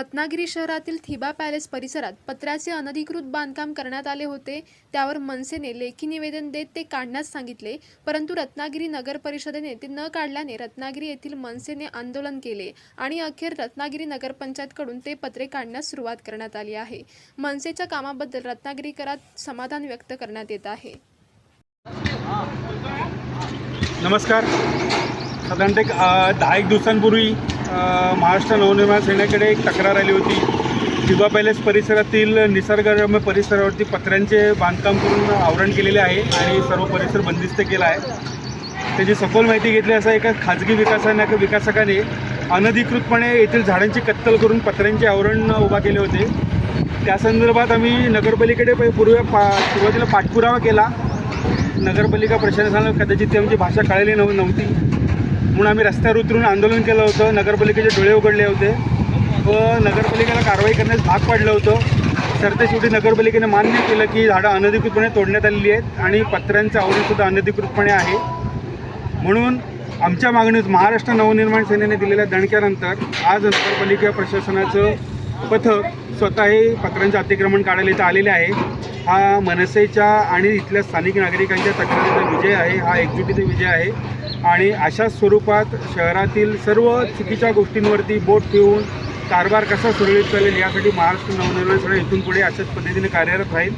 रत्नागिरी शहरातील थिबा पॅलेस परिसरात पत्र्याचे अनधिकृत बांधकाम करण्यात आले होते. त्यावर मनसेने लेखी निवेदन देत ते काढण्यास सांगितले परंतु रत्नागिरी नगर परिषदेने ते न काढल्याने रत्नागिरी येथील मनसेने आंदोलन केले आणि अखेर रत्नागिरी नगरपंचायतकडून ते पत्रे काढण्यास सुरुवात करण्यात आली आहे. मनसेच्या कामाबद्दल रत्नागिरीकरात समाधान व्यक्त करण्यात येत आहे. नमस्कार. साधारणतः दहा एक दिवसांपूर्वी महाराष्ट्र नवनिर्माण सेनेकडे एक तक्रार आली होती. दिवा पॅलेस परिसरातील निसर्गरम्य परिसरावरती पत्र्यांचे बांधकाम करून आवरण केलेले आहे आणि सर्व परिसर बंदिस्त केला आहे. त्याची सखोल माहिती घेतली असा एका खाजगी विकासाने विकासकाने अनधिकृतपणे येथील झाडांची कत्तल करून पत्र्यांचे आवरण उभा केले होते. त्या संदर्भात आम्ही नगरपालिकेकडे पूर्वी पा सुरुवातीला पाठपुरावा केला. नगरपालिका प्रशासनाला कदाचित ती आमची भाषा कळली नव नव्हती. म्हणून आम्ही रस्त्यावर उतरून आंदोलन केलं होतं. नगरपालिकेचे डोळे उघडले होते. व नगरपालिकेला कारवाई करण्यास भाग पाडलं होतं. तर शेवटी नगरपालिकेने मान्य केलं की झाडं अनधिकृतपणे तोडण्यात आलेली आहेत आणि पत्र्यांचं आवरणसुद्धा अनधिकृतपणे आहे. म्हणून आमच्या मागणीत महाराष्ट्र नवनिर्माण सेनेने दिलेल्या दणक्यानंतर आज नगरपालिका प्रशासनाचं पथक स्वतः हे पत्रांचे अतिक्रमण काढायला इथं आलेले आहे. हा मनसेच्या आणि इथल्या स्थानिक नागरिकांच्या तक्रारीचा विजय आहे हा एकजुटीचा विजय आहे. आणि अशाच स्वरूपात शहरातील सर्व चुकीच्या गोष्टींवरती बोट ठेवून कारभार कसा सुरळीत चालेल यासाठी महाराष्ट्र नवनिर्माण सेना इथून पुढे अशाच पद्धतीने कार्यरत राहील.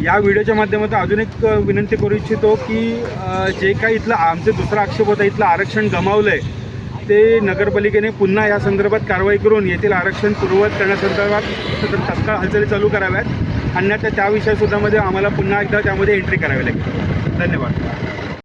या व्हिडिओच्या माध्यमातून अजून एक विनंती करू इच्छितो की जे काही इथलं आमचे दुसरा आक्षेप होता इथलं आरक्षण गमावलं आहे ते नगरपालिकेने पुन्हा या संदर्भात कारवाई करून येथील आरक्षण पूर्ववत करण्यासंदर्भात तर तत्काळ हालचाली चालू कराव्यात. अन्यथा त्या विषयासुद्धामध्ये आम्हाला पुन्हा एकदा त्यामध्ये एंट्री करावी लागेल. धन्यवाद.